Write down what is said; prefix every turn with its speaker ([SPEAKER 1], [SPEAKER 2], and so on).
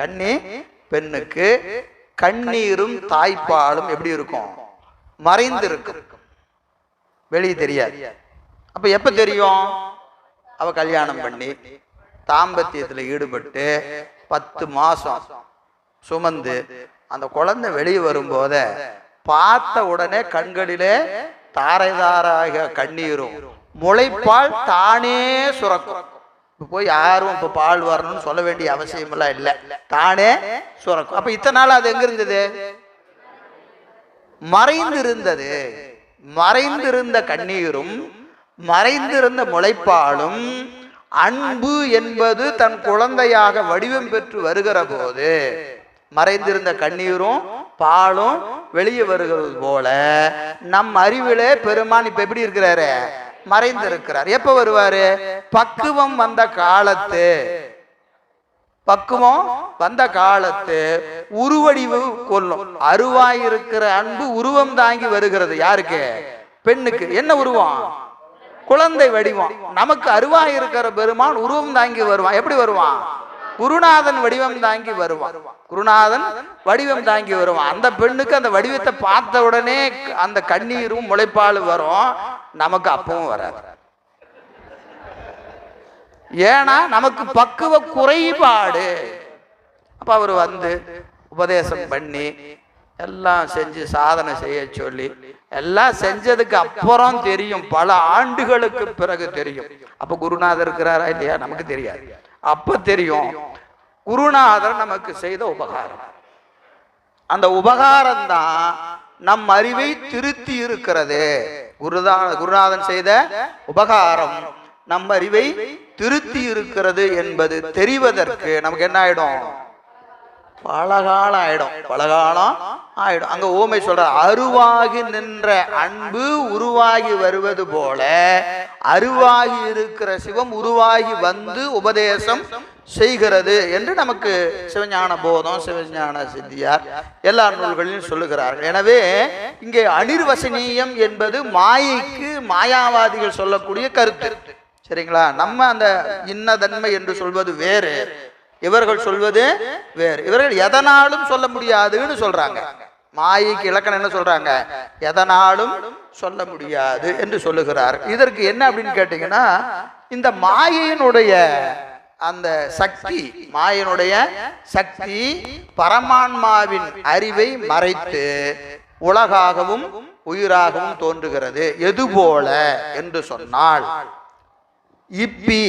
[SPEAKER 1] கன்னி பெண்ணுக்கு கண்ணீரும் தாய்ப்பாலும் எப்படி இருக்கும்? மறைந்து இருக்கும் வெளியே தெரியாது. அப்ப எப்ப தெரியும்? அவ கல்யாணம் பண்ணி தாம்பத்தியத்துல ஈடுபட்டு பத்து மாசம் சுமந்து அந்த குழந்தை வெளியே வரும்போத பார்த்த உடனே கண்களிலே தாரை தாராக கண்ணீரும் முளைப்பால் தானே சுரக்கும். போய் யாரும் இப்ப பால் வரணும்னு சொல்ல வேண்டிய அவசியம் எல்லாம் இல்லை. தானே சுரக்கும். அப்ப இத்தனை நாள் அது எங்க இருந்தது? மறைந்திருந்தது. மறைந்திருந்த கண்ணீரும் மறைந்திருந்த முளைப்பாலும் அன்பு என்பது தன் குழந்தையாக வடிவம் பெற்று வருகிற போது மறைந்திருந்த கண்ணீரும் பாலும் வெளியே வருகிறது போல நம் அறிவிலே பெருமான் இப்ப எப்படி இருக்கிறாரு? மறைந்திருக்கிறார். எப்ப வருவாரு? பக்குவம் வந்த காலத்து. பக்குவம் வந்த காலத்து உருவடிவு கொல்லும் அருவாயிருக்கிற அன்பு உருவம் தாங்கி வருகிறது. யாருக்கு? பெண்ணுக்கு. என்ன உருவம்? குழந்தை வடிவம். நமக்கு அருவாய் இருக்கிற பெருமான் உருவம் தாங்கி வருவான். எப்படி வருவான்? குருநாதன் வடிவம் தாங்கி வருவான். குருநாதன் வடிவம் தாங்கி வருவான். அந்த பெண்ணுக்கு அந்த வடிவத்தை பார்த்த உடனே அந்த கண்ணீரும் முளைப்பாலும் வரும். நமக்கு அப்பவும் வராது. ஏன்னா நமக்கு பக்குவ குறைபாடு. அப்ப அவர் வந்து உபதேசம் பண்ணி எல்லாம் செஞ்சு சாதனை செய்ய சொல்லி எல்லாம் செஞ்சதுக்கு அப்புறம் தெரியும். பல ஆண்டுகளுக்கு பிறகு தெரியும். அப்ப குருநாதர் இருக்கிறாரா இல்லையா? நமக்கு தெரியாது. அப்ப தெரியும். குருநாதர் நமக்கு செய்த உபகாரம். அந்த உபகாரம் தான் நம் அறிவை திருத்தி இருக்கிறது. குருதா குருநாதன் செய்த உபகாரம். நம் அறிவை திருத்தி இருக்கிறது என்பது தெரிவதற்கு நமக்கு என்ன ஆயிடும்? பலகாலம் ஆயிடும் பலகாலம் ஆயிடும். அங்க ஓமை சொல்ற அருவாகி நின்ற அன்பு உருவாகி வருவது போல அருவாகி இருக்கிற சிவம் உருவாகி வந்து உபதேசம் செய்கிறது என்று நமக்கு சிவஞான போதம் சிவஞான சித்தியார் எல்லா நூல்களிலும் சொல்லுகிறார்கள். எனவே இங்கே அனிர்வசனீயம் என்பது மாயைக்கு மாயாவாதிகள் சொல்லக்கூடிய கருத்து. சரிங்களா? நம்ம அந்த இன்னதன்மை என்று சொல்வது வேறு இவர்கள் சொல்வது வேறு. இவர்கள் எதனாலும் சொல்ல முடியாதுன்னு சொல்றாங்க. மாயைக்கு இலக்கணம் என்ன சொல்றாங்க? எதனாலும் சொல்ல முடியாது என்று சொல்லுகிறார். இதற்கு என்ன அப்படின்னு கேட்டீங்கன்னா இந்த மாயையினுடைய அந்த சக்தி மாயனுடைய சக்தி பரமான்மாவின் அறிவை மறைத்து உலகாகவும் உயிராகவும் தோன்றுகிறது. எது போல என்று சொன்னால் இப்பி